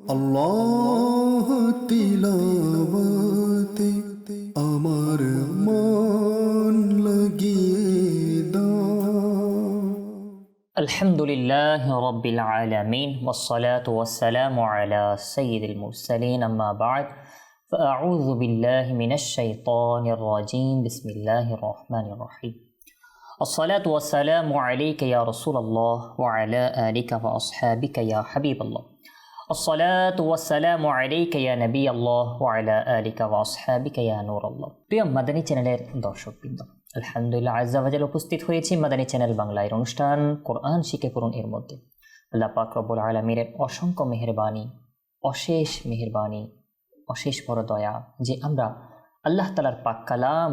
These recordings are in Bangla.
আল্লাহ তিলাওয়াতে আমার মান লাগিয়ে দাও الحمد لله رب العالمين والصلاة والسلام على سيد المرسلين أما بعد فأعوذ بالله من الشيطان الرجيم بسم الله الرحمن الرحيم الصلاة والسلام عليك يا رسول الله وعلى آلك وأصحابك يا حبيب الله الصلاة والسلام عليك يا نبي الله وعلى آلك وأصحابك يا نور الله প্রিয় মাদানী চ্যানেলের দর্শকবৃন্দ আলহামদুলিল্লাহ আজাল উপস্থিত হয়েছি মাদানী চ্যানেল বাংলার অনুষ্ঠান কোরআন শিখে করুন এর মধ্যে আল্লাহ পাক রব্বুল আলমীর অসংখ্য মেহরবানি অশেষ মেহরবানি অশেষ বড় দয়া যে আমরা আল্লাহ তালার পাক কালাম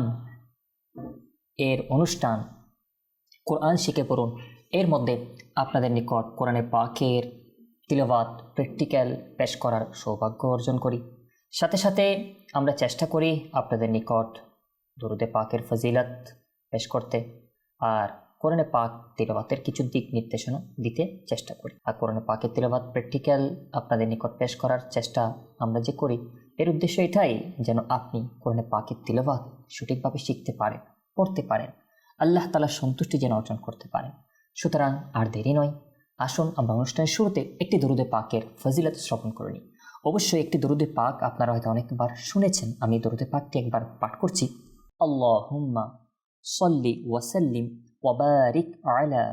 এর অনুষ্ঠান কোরআন শিখে পড়ুন এর মধ্যে আপনাদের নিকট কোরআনে পাকের তিলবাত প্র্যাকটিক্যাল পেশ করার সৌভাগ্য অর্জন করি। সাথে সাথে আমরা চেষ্টা করি আপনাদের নিকট দরুদে পাকের ফজিলত পেশ করতে আর কোরআনে পাক তিলবাতের কিছু দিক নির্দেশনা দিতে চেষ্টা করি। আর কোরআনে পাকের তিলবাত প্র্যাকটিক্যাল আপনাদের নিকট পেশ করার চেষ্টা আমরা যে করি, এর উদ্দেশ্য এটাই যেন আপনি কোরআনে পাকের তিলবাত সঠিকভাবে শিখতে পারেন, পড়তে পারেন। আল্লাহ তালার সন্তুষ্টি যেন অর্জন করতে পারেন। সুতরাং আর দেরি নয় আসুন আমরা অনুষ্ঠানের শুরুতে একটি দরুদে পাকের ফজিলত শ্রবণ করে নিই। অবশ্যই একটি দরুদে পাক আপনারা হয়তো অনেকবার শুনেছেন। আমি দরুদে পাকটি একবার পাঠ করছি। আল্লাহুম্মা সল্লি ওয়াসাল্লিম ওয়াবারিক আলা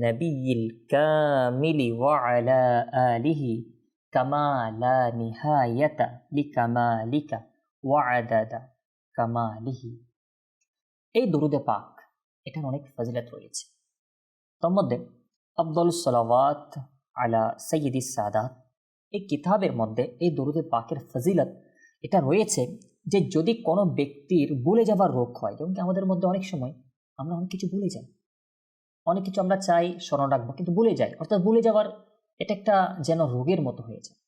নবিয়্যিল কামিলি ওয়া আলা আলিহি কামা লা নিহায়াতা লিকামালিকা ওয়া আদাদা কামালিহি। এই দরুদে পাক এটার অনেক ফজিলত রয়েছে। তার মধ্যে আব্দুল সালাওয়াত আলা সৈয়দি সাদাত এই কিতাবের মধ্যে এই দরুদে পাকের ফজিলত এটা রয়েছে যে যদি কোনো ব্যক্তির ভুলে যাবার রোগ হয়, যেমন কি আমাদের মধ্যে অনেক সময় আমরা অনেক কিছু ভুলে যাই। অনেক কিছু আমরা চাই, স্মরণ রাখব, কিন্তু ভুলে যাই। অর্থাৎ ভুলে যাওয়ার এটা একটা যেন রোগের মতো হয়ে যায়।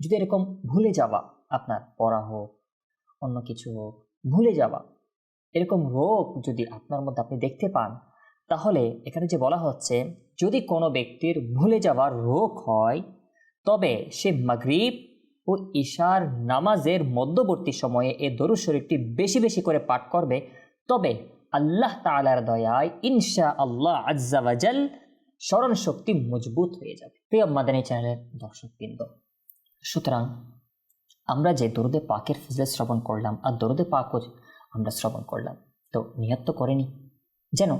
যদি এরকম ভুলে যাওয়া আপনার পড়া হোক, অন্য কিছু হোক, ভুলে যাওয়া এরকম রোগ যদি আপনার মধ্যে আপনি দেখতে পান, তাহলে এখানে যে বলা হচ্ছে, যদি কোনো ব্যক্তির ভুলে যাওয়ার রোগ হয়, তবে সে মাগরিব ও ঈশার নামাজের মধ্যবর্তী সময়ে এ দরুদ শরীফটি বেশি বেশি করে পাঠ করবে। তবে আল্লাহ তালার দয়ায় ইনশা আল্লাহ আজ্জাওয়াজাল স্মরণ শক্তি মজবুত হয়ে যাবে। প্রিয় মাদানী চ্যানেলের দর্শকবৃন্দ, সুতরাং আমরা যে দরুদে পাকের ফিজলে শ্রবণ করলাম, আর দরুদে পাকও আমরা শ্রবণ করলাম। তো নিয়ত তো করেনি। যেন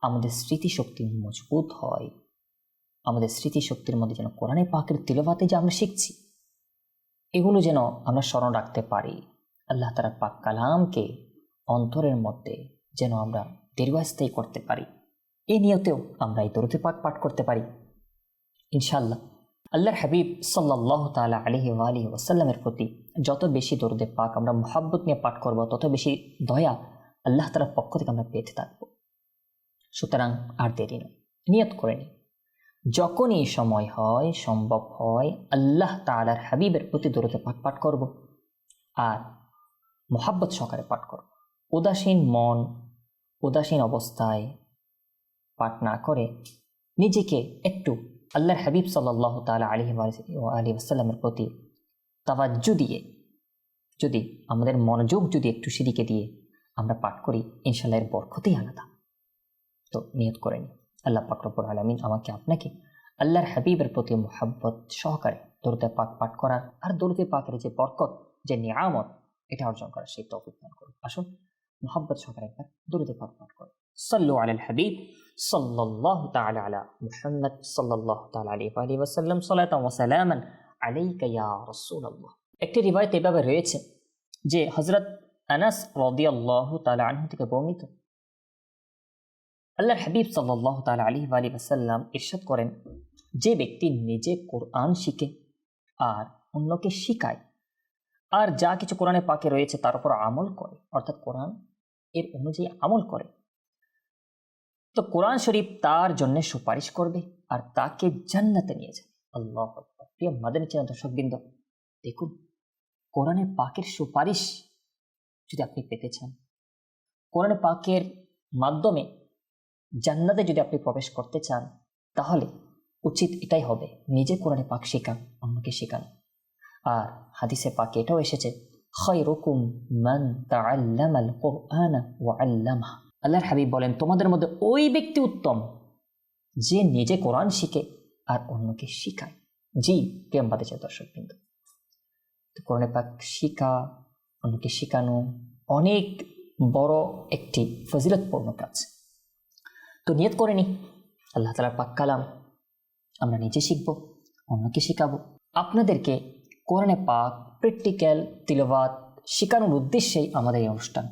আমাদের স্মৃতিশক্তি মজবুত হয়। আমাদের স্মৃতিশক্তির মধ্যে যেন কোরআনে পাকের তিলবাতে যে আমরা শিখছি, এগুলো যেন আমরা স্মরণ রাখতে পারি। আল্লাহ তালার পাক কালামকে অন্তরের মধ্যে যেন আমরা দীর্ঘস্থায়ী করতে পারি। এই নিয়তেও আমরা এই দরুদে পাক পাঠ করতে পারি। ইনশাল্লাহ আল্লাহর হাবিব সাল্লাহ তালা আলহি আলহি ওসাল্লামের প্রতি যত বেশি দরুদে পাক আমরা মোহাব্বত নিয়ে পাঠ করব, তত বেশি দয়া আল্লাহ তালার পক্ষ থেকে আমরা পেতে থাকব। সুতরাং আর দেরি নয় নিয়ত করে নিই যখনই সময় হয়, সম্ভব হয়, আল্লাহ তালার হাবিবের প্রতি দরুদে পাক পাঠ করব আর মোহাব্বত সহকারে পাঠ করব। উদাসীন মন, উদাসীন অবস্থায় পাঠ না করে নিজেকে একটু আল্লাহর হাবিব সাল্লাহ তালা আলী আসাল্লামের প্রতি তাবাজ্জু দিয়ে, যদি আমাদের মনোযোগ যদি একটু সেদিকে দিয়ে আমরা পাঠ করি ইনশাল্লাহ এর বরকতেই আলাদা। তো নিয়ত করে নি আল্লাহ পাকরবুর আলমিন আমাকে আপনাকে আল্লাহর হাবিবের প্রতি মোহাব্বত সহকারে দরুদে পাক পাঠ করার আর দরুদে পাকের যে বরকত, যে নিয়ামত, এটা অর্জন করার সেই তৌফিক দান করুন। আসুন, মোহাব্বত সহকারে একবার দরুদে পাক পাঠ করুন। সাল্লু আলাল হাবিব সাল্লাল্লাহু তাআলা আলা মুহাম্মদ সাল্লাল্লাহু তাআলা আলাইহি ওয়া আলিহি ওয়াসাল্লাম সালাতাম ওয়া সালামান আলাইকা ইয়া রাসূলুল্লাহ একটি রিওয়ায়াত এভাবে রয়েছে যে হযরত আনাস রাদিয়াল্লাহু তাআলা আনহু থেকে বর্ণিত। আল্লাহর হাবিব সাল্লাল্লাহু তাআলা আলাইহি ওয়া আলিহি ওয়াসাল্লাম ইরশাদ করেন, যে ব্যক্তি নিজে কোরআন শিখে আর অন্যকে শিখায় আর যা কিছু কোরআনে পাকে রয়েছে তার উপর আমল করে, অর্থাৎ কোরআন এর অনুযায়ী আমল করে তো কোরআন শরীফ তার জন্য সুপারিশ করবে আর তাকে জান্নাতে নিয়ে যাবে। আল্লাহ। প্রিয় মাদানী চ্যানেল দর্শকবৃন্দ, দেখুন, কোরআনে পাকের সুপারিশ যদি আপনি পেতে চান, কোরআনে পাকের মাধ্যমে জান্নাতে যদি আপনি প্রবেশ করতে চান, তাহলে উচিত এটাই হবে, নিজে কোরআনে পাক শেখান, অন্যকে শেখান। আর হাদিসে পাকে এটাও এসেছে খৈরকুম মান তাআল্লামাল কুরআনা ওয়া আল্লামাহ। আল্লাহর হাবিব বলেন, তোমাদের মধ্যে ওই ব্যক্তি উত্তম যে নিজে কোরআন শিখে আর অন্যকে শিখায়। জি প্রেম বাদে দর্শক কিন্তু তো কোরআনে পাক শিখা, অন্যকে শেখানো অনেক বড় একটি ফজিলতপূর্ণ কাজ। তো নিয়ত করে নি আল্লাহ তালার পাক কালাম, আমরা নিজে শিখব, অন্যকে শেখাবো। আপনাদেরকে কোরআনে পাক প্র্যাকটিক্যাল তিলবাত শেখানোর উদ্দেশ্যেই আমাদের এই অনুষ্ঠান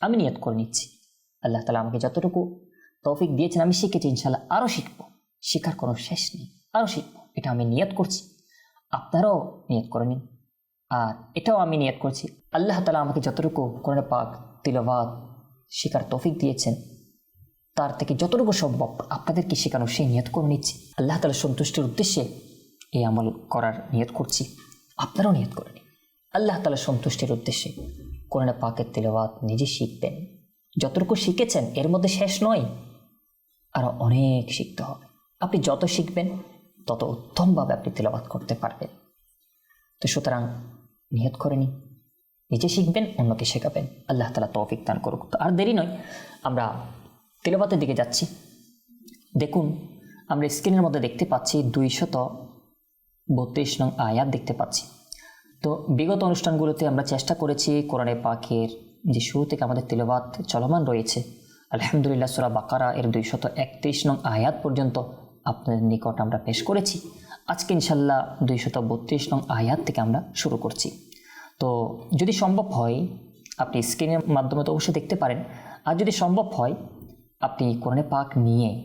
আমি নিয়ত করে নিচ্ছি। আল্লাহ তালা আমাকে যতটুকু তৌফিক দিয়েছেন, আমি শিখেছি ইনশাল্লাহ আরও শিখব। শেখার কোনো শেষ নেই আরও শিখব। এটা আমি নিয়ত করছি। আপনারাও নিয়ত করে নিন। আর এটাও আমি নিয়ত করছি। আল্লাহ তালা আমাকে যতটুকু কোরআনে পাক তিলবাত শেখার তৌফিক দিয়েছেন, তার থেকে যতটুকু সম্ভব আপনাদেরকে শেখানো, সেই নিয়ত করে নিচ্ছি। আল্লাহ তালা সন্তুষ্টির উদ্দেশ্যে এই আমল করার নিয়ত করছি। আপনারাও নিয়ত করে নিন। আল্লাহ তালা সন্তুষ্টির উদ্দেশ্যে কোরআনে পাকের তিলবাত নিজে শিখবেন। যতটুকু শিখেছেন, এর মধ্যে শেষ নয়। আরও অনেক শিখতে হবে। আপনি যত শিখবেন, তত উত্তমভাবে আপনি তিলবাত করতে পারবেন। তো সুতরাং নিয়ত করে নিন। নিজে শিখবেন, অন্যকে শেখাবেন। আল্লাহ তালা তৌফিক দান করুক। তো আর দেরি নয়, আমরা তেলাবাতের দিকে যাচ্ছি। দেখুন, আমরা স্ক্রিনের মধ্যে দেখতে পাচ্ছি দুইশত বত্রিশ নং আয়াত দেখতে পাচ্ছি। তো বিগত অনুষ্ঠানগুলোতে আমরা চেষ্টা করেছি কোরআনে পাকের যে শুরু থেকে আমাদের তেলাবাত চলমান রয়েছে। আলহামদুলিল্লাহ, সুরা বাকারা এর দুইশত একত্রিশ নং আয়াত পর্যন্ত আপনাদের নিকট আমরা পেশ করেছি। আজকে ইনশাল্লাহ দুইশত বত্রিশ নং আয়াত থেকে আমরা শুরু করছি। তো যদি সম্ভব হয়, আপনি স্ক্রিনের মাধ্যমে তো অবশ্যই দেখতে পারেন। আর যদি সম্ভব হয়, আপনি কোরআনে পাক নিয়ে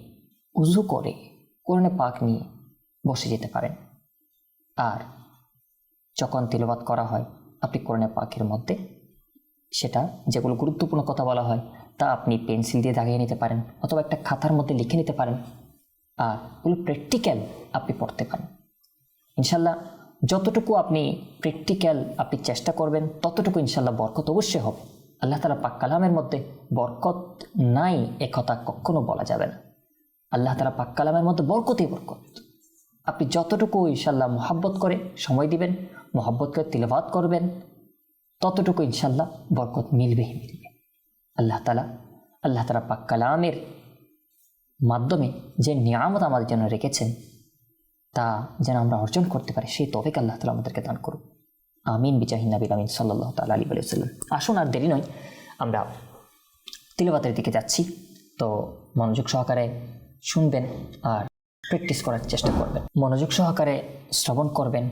উজু করে কোরআনে পাক নিয়ে বসে যেতে পারেন। আর যখন তিলবাত করা হয়, আপনি কোরআনে পাকের মধ্যে সেটা যেগুলো গুরুত্বপূর্ণ কথা বলা হয়, তা আপনি পেন্সিল দিয়ে দাগিয়ে নিতে পারেন অথবা একটা খাতার মধ্যে লিখে নিতে পারেন। আর ওগুলো প্র্যাকটিক্যাল আপনি পড়তে পারেন। ইনশাল্লাহ যতটুকু আপনি প্র্যাকটিক্যাল আপনি চেষ্টা করবেন, ততটুকু ইনশাল্লাহ বরকত অবশ্যই হবে। আল্লাহ তালা পাক কালামের মধ্যে বরকত নাই এ কথা কখনো বলা যাবে না। আল্লাহ তালা পাক কালামের মধ্যে বরকতই বরকত। আপনি যতটুকু ইনশাল্লাহ মোহাব্বত করে সময় দিবেন মোহাব্বত করে তিলবাদ করবেন ততটুকু ইনশাল্লাহ বরকত মিলবেই মিলবে। আল্লাহ তালা আল্লাহ তালা পাক কালামের মাধ্যমে যে নিয়ামত আমাদের জন্য রেখেছেন, তা যেন আমরা অর্জন করতে পারি, সেই তফিক আল্লাহ তালা আমাদেরকে দান করুন আমিন বিজাহিন নবীল আমিন সাল্লাহ তাল আলী আলিয়াল্লাম আসুন আর দেরি নয়, আমরা তিলবাতের দিকে যাচ্ছি। তো মনোযোগ সহকারে শুনবেন আর প্র্যাকটিস করার চেষ্টা করবেন। মনোযোগ সহকারে শ্রবণ করবেন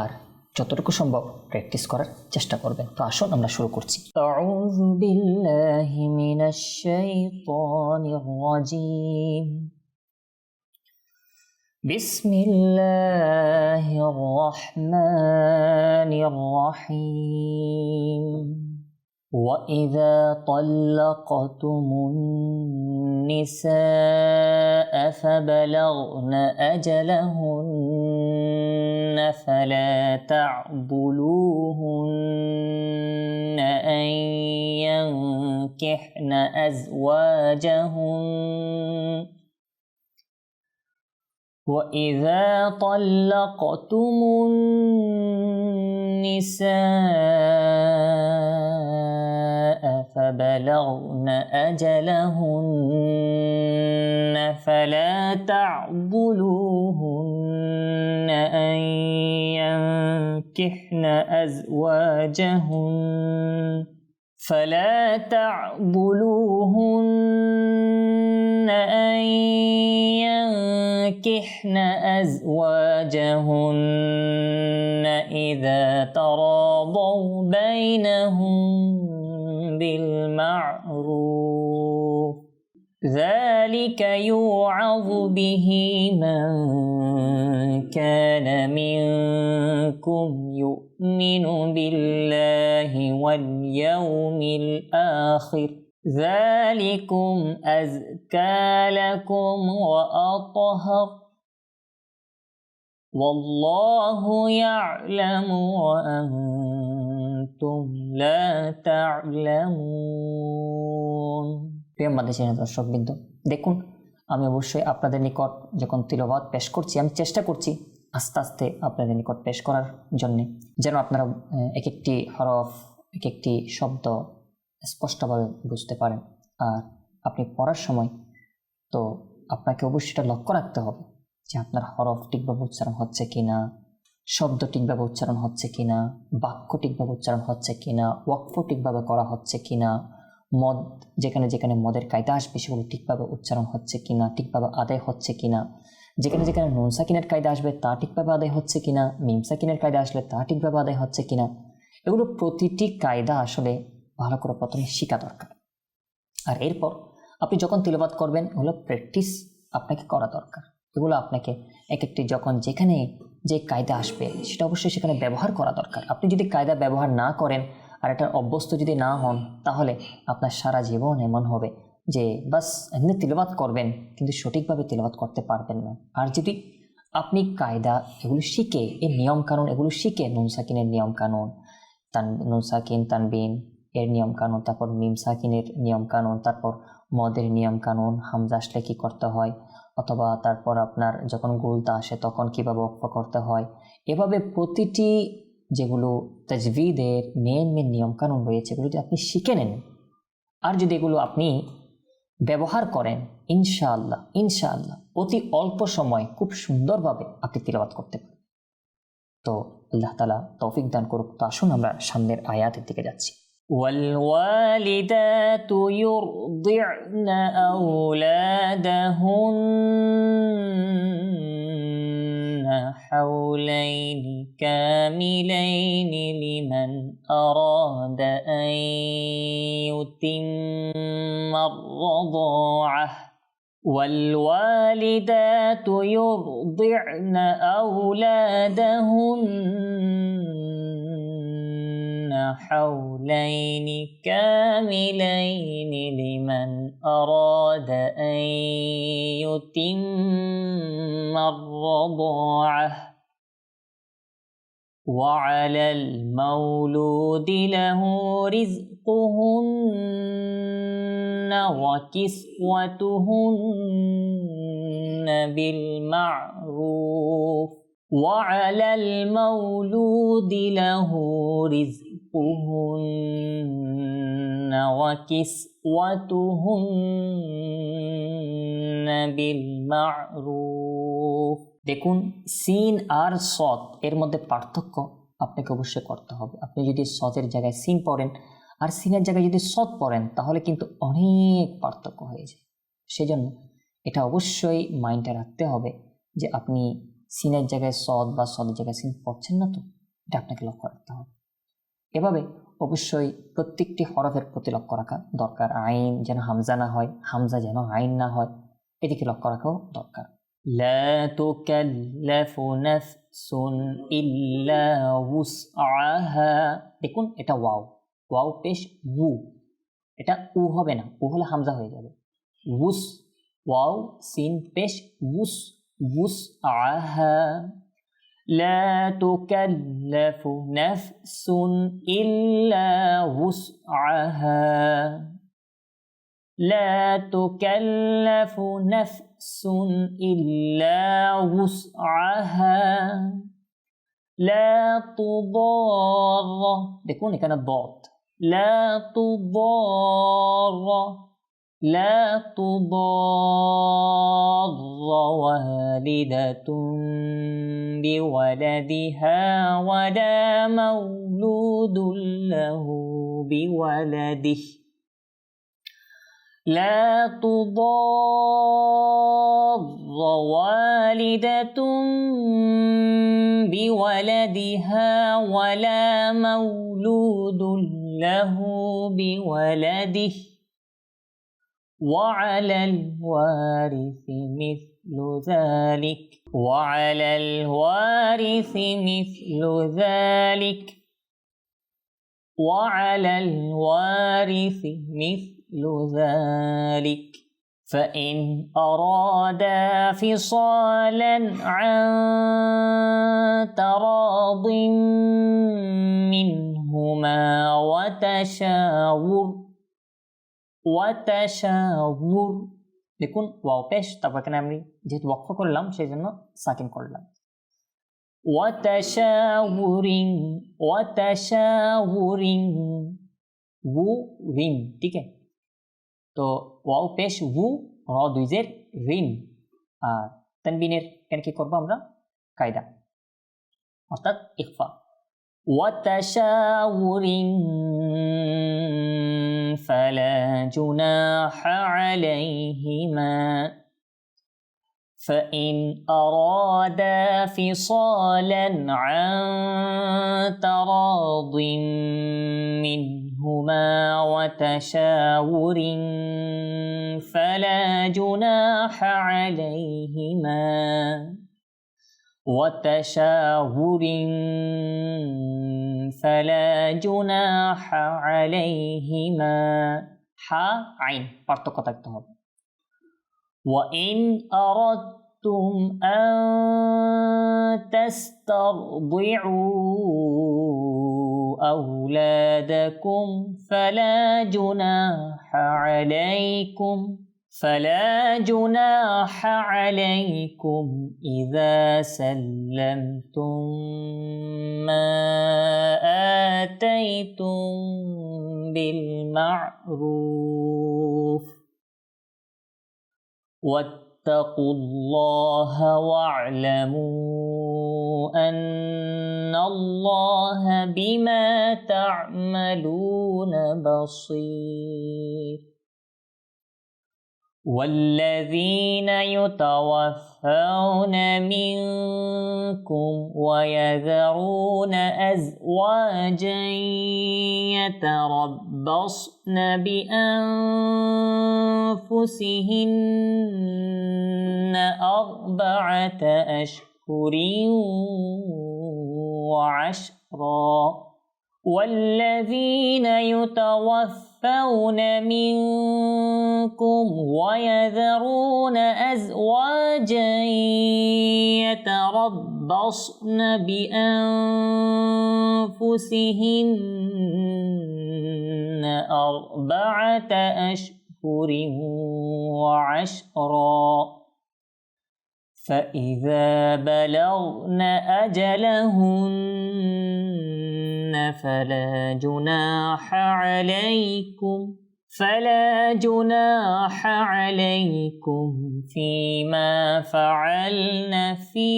আর যতটুকু সম্ভব প্র্যাকটিস করার চেষ্টা করবেন তো আসুন আমরা শুরু করছি আউযু বিল্লাহি মিনাশ শাইতানির রাজীম بسم الله الرحمن الرحيم وإذا طلقتم النساء فبلغن أجلهن فلا تعضلوهن أن ينكحن أزواجهن وإذا طلقتم النساء فبلغن أجلهن فلا تعضلوهن أن ينكحن أزواجهن فلا تعضلوهن أن ينكحن أزواجهن إذا تراضوا بينهم بالمعروف. ذلك يوعظ به من كان منكم يؤمن بالله واليوم الآخر. ذلكم أزكى لكم وأطهر. والله يعلم وأنتم প্রিয় তা'লামুন দর্শক বিন্দু দেখুন, আমি অবশ্যই আপনাদের নিকট যখন তিলবাদ পেশ করছি, আমি চেষ্টা করছি আস্তে আস্তে আপনাদের নিকট পেশ করার জন্যে। যেন আপনারা এক একটি হরফ এক একটি শব্দ স্পষ্টভাবে বুঝতে পারেন। আর আপনি পড়ার সময় তো আপনাকে অবশ্যই এটা লক্ষ্য রাখতে হবে যে আপনার হরফ ঠিকভাবে উচ্চারণ হচ্ছে কি না শব্দ ঠিকভাবে উচ্চারণ হচ্ছে কিনা, বাক্য ঠিকভাবে উচ্চারণ হচ্ছে কিনা, ওয়াক্ফ ঠিকভাবে করা হচ্ছে কিনা, মদ, যেখানে যেখানে মদের কায়দা আসবে সেগুলো ঠিকভাবে উচ্চারণ হচ্ছে কিনা ঠিকভাবে আদায় হচ্ছে কিনা, যেখানে যেখানে নুন সাকিনের কায়দা আসবে তা ঠিকভাবে আদায় হচ্ছে কিনা, মিম সাকিনের কায়দা আসলে তা ঠিকভাবে আদায় হচ্ছে কিনা, এগুলো প্রতিটি কায়দা আসলে ভালো করে প্রথমে শেখা দরকার। আর এরপর আপনি যখন তিলবাদ করবেন ওগুলো প্র্যাকটিস আপনাকে করা দরকার। এগুলো আপনাকে এক একটি যখন যেখানে যে কায়দা আসবে, সেটা অবশ্যই সেখানে ব্যবহার করা দরকার। আপনি যদি কায়দা ব্যবহার না করেন আর এটার অভ্যস্ত যদি না হন, তাহলে আপনার সারা জীবন এমন হবে যে, বাস, এমনি তিলবাদ করবেন, কিন্তু সঠিকভাবে তিলবাদ করতে পারবেন না। আর যদি আপনি কায়দা এগুলো শিখে এই নিয়ম কানুন এগুলো শিখে, নুন সাকিনের নিয়ম কানুন তান, নুন সাকিন, তানবিন এর নিয়ম কানুন তারপর মিম সাকিনের নিয়ম কানুন তারপর মদের নিয়ম কানুন হামজা আসলে কী করতে হয় অথবা তারপর আপনার যখন গুলতা আসে তখন কীভাবে অক্ষ করতে হয়। এভাবে প্রতিটি যেগুলো তাজভিদের মেন মেন নিয়ম কানুন রয়েছে, এগুলো যদি আপনি শিখে নেন, আর যদি এগুলো আপনি ব্যবহার করেন, ইনশাআল্লাহ ইনশাআল্লাহ, অতি অল্প সময় খুব সুন্দরভাবে আপনি তিলাবাত করতে পারেন তো আল্লাহ তালা তৌফিক দান করুক। তো আসুন আমরা সামনের আয়াতের দিকে যাচ্ছি। والوالدات يرضعن أولادهن حولين كاملين لمن أراد أن يتم الرضاعة. والوالدات يرضعن أولادهن حولين كاملين لمن أراد أن يتم الرضاعة. وعلى المولود له رزقهن وكسوتهن بالمعروف. وعلى المولود له رزقهن وكسوتهن بالمعروف দেখুন সিন আর সৎ এর মধ্যে পার্থক্য আপনাকে অবশ্যই করতে হবে আপনি যদি সতের জায়গায় সিন পড়েন আর সিনের জায়গায় যদি সৎ পড়েন তাহলে কিন্তু অনেক পার্থক্য হয়ে যায় সেজন্য এটা অবশ্যই মাইন্ডে রাখতে হবে যে আপনি সিনের জায়গায় সৎ বা সদের জায়গায় সিন পড়ছেন না তো এটা আপনাকে লক্ষ্য রাখতে হবে এভাবে অবশ্যই প্রত্যেকটি হরফের প্রতি লক্ষ্য রাখা দরকার আইন যেন হামজা না হয় হামজা যেন আইন না হয় এদিকে লক্ষ্য রাখাও দরকার لا تكلف نفس إلا وسعها দেখুন এটা ওয়াও ওয়াও পেশ উ এটা উ হবে না উ হলে হামজা হয়ে যাবে উস ওয়াও সিন পেশ উস উস আহা لا تكلف نفس إلا وسعها. لا تكلف نفس إلا وسعها. لا تضار بيكون كانت ضاد. لا تضار. لا تضار والدة بولدها ولا مولود له بولده. لا تضار والدة بولدها ولا مولود له بولده. وعلى الوارث مثل ذلك. وعلى الوارث مثل ذلك. وعلى الوارث مثل ذلك. فإن أرادا فصالا عن تراض منهما وتشاور ওয়াতাশাউর দেখুন ওয়াও তারপর এখানে আমি যেহেতু বক্ষ করলাম সেই জন্য সাকিম করলাম ওয়াতাশাউরিং ওয়াতাশাউরিং উ রিং, ঠিক আছে? তো ওয়াও পেশ উ র দুইজের রিন আর তানবিনের কেন কি করব আমরা? কায়দা। অর্থাৎ ইকফা ওয়াতাশাউরিং فلا جناح عليهما. فإن أرادا فصالا عن تراض منهما وتشاور فلا جناح عليهما. وتشاور فلا جناح عليهما হা আইন পার্থক্য থাকতে হবে وإن أردتم أن تسترضعوا أولادكم فلا جناح عليكم فلا جناح عليكم إذا سلمتم ما آتيتم بالمعروف. واتقوا الله واعلموا أن الله بما تعملون بصير. والذين يتوفون منكم ويذرون أزواجا يتربصن بأنفسهن أربعة أشهر وعشرا والذين يتوفون منكم ويذرون أزواجا يتربصن بأنفسهن أربعة أشهر وعشرا فإذا بلغن أجلهن فلا جناح عليكم فلا جناح عليكم فيما فعلن في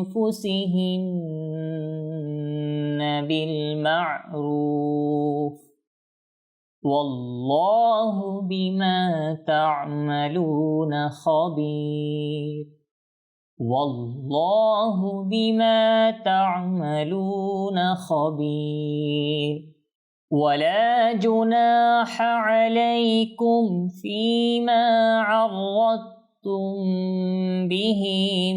أنفسهن بالمعروف. والله بما تعملون خبير. والله بما تعملون خبير. ولا جناح عليكم فيما عرضتم به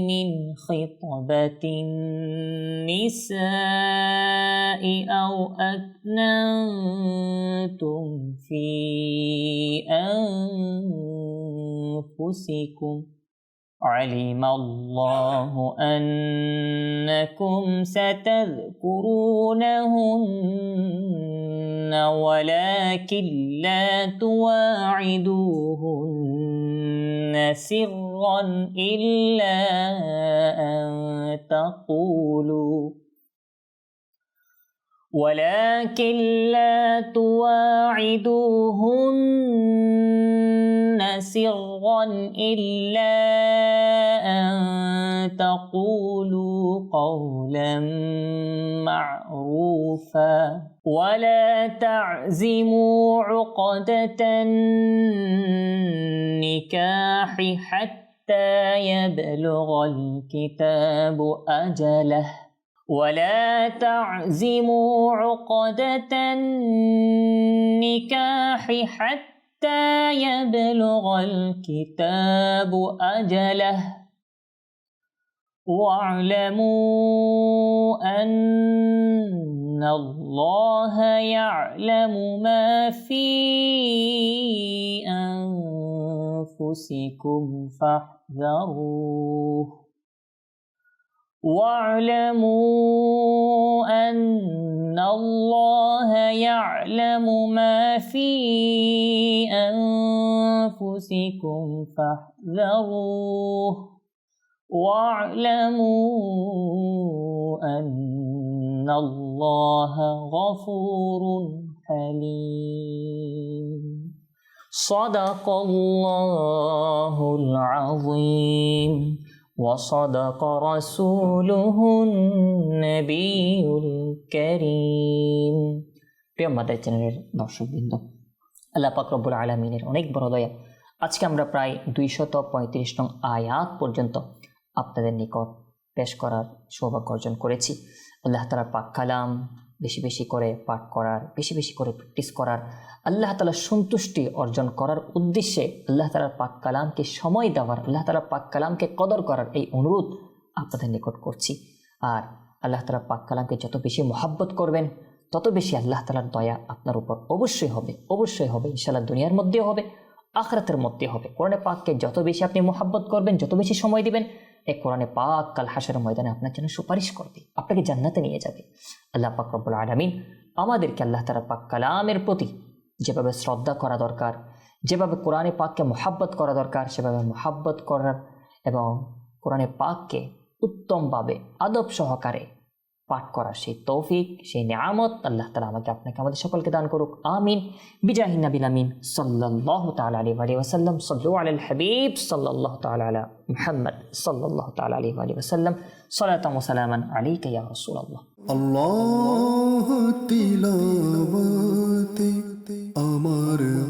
من خطبة النساء أو أكننتم في أنفسكم. علم الله أنكم ستذكرونهن ولكن لا تواعدوهن سرا إلا أن تقولوا ولكن لا تواعدوهن سرا إلا أن تقولوا قولا معروفا. ولا تعزموا عقدة النكاح حتى يبلغ الكتاب أجله. ولا تعزموا عقدة النكاح حتى يبلغ الكتاب أجله. واعلموا أن الله يعلم ما في أنفسكم فاحذروه. واعلموا أن الله يعلم ما في أنفسكم فاحذروه. واعلموا أن الله غفور حليم. صدق الله العظيم. وصدق رسوله النبي الكريم প্রিয় মাদার চ্যানেলের দর্শকবৃন্দ আল্লাহ পাক রব্বুল আলমিনের অনেক বড় দয়া আজকে আমরা প্রায় দুইশত পঁয়ত্রিশ নং আয়াত পর্যন্ত আপনাদের নিকট পেশ করার সৌভাগ্য অর্জন করেছি আল্লাহ তালার পাক কালাম বেশি বেশি করে পাঠ করার, বেশি বেশি করে প্র্যাকটিস করার, আল্লাহ তালার সন্তুষ্টি অর্জন করার উদ্দেশ্যে আল্লাহ তালার পাক কালামকে সময় দেওয়ার, আল্লাহ তালার পাক কালামকে কদর করার এই অনুরোধ আপনাদের নিকট করছি। আর আল্লাহ তালার পাক কালামকে যত বেশি মহাব্বত করবেন, তত বেশি আল্লাহ তালার দয়া আপনার উপর অবশ্যই হবে অবশ্যই হবে। ইনশাল্লাহ দুনিয়ার মধ্যেও হবে, আখরাতের মধ্যে হবে। কোরআনে পাককে যত বেশি আপনি মহাব্বত করবেন, যত বেশি সময় দিবেন এই কোরআনে পাক কাল হাসের ময়দানে আপনার জন্য সুপারিশ করবে। আপনাকে জান্নাতে নিয়ে যাবে। আল্লাহ পাক রব্বুল আলমিন আমাদেরকে আল্লাহ তালা পাক কালামের প্রতি যেভাবে শ্রদ্ধা করা দরকার, যেভাবে কোরআনে পাককে মোহাব্বত করা দরকার, সেভাবে মোহাব্বত করার এবং কোরআনে পাককে উত্তমভাবে আদব সহকারে পাঠ করার সেই তৌফিক, সেই নিয়ামত আল্লাহ তালা আমাকে আপনাকে, আমাদের সকলকে দান করুক। আমিন। বিজাহিন নবিল আমিন। সাল্লাহ তালা আলী আলী ওসাল্লাম সাল্লু আল হাবিব। সাল্লাহ তালা আলা মুহাম্মদ। সাল্লাহ তালা আলী আলী ওসাল্লাম সালাতাম সালামান আলী কাইয়া রসুল আল্লাহ আল্লাহ তিলাওয়াতে। আমার